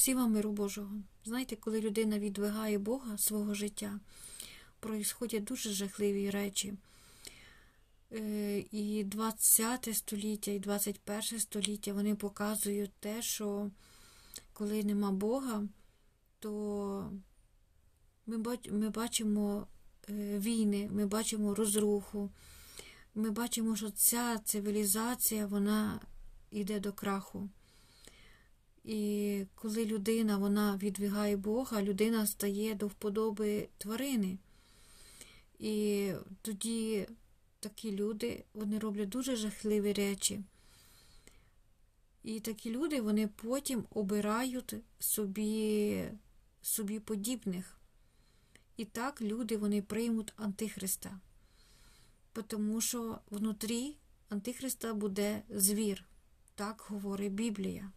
Всі вам миру Божого. Знаєте, коли людина відвигає Бога свого життя, проїсходять дуже жахливі речі. Е, І 20 століття, і 21 століття вони показують те, що коли нема Бога, то ми, бачимо е, війни, ми бачимо розруху, ми бачимо, що ця цивілізація вона йде до краху. І коли людина вона відвігає Бога, людина стає до вподоби тварини. І тоді такі люди вони роблять дуже жахливі речі. І такі люди вони потім обирають собі, собі подібних. І так люди вони приймуть Антихриста. Тому що внутрі Антихриста буде звір. Так говорить Біблія.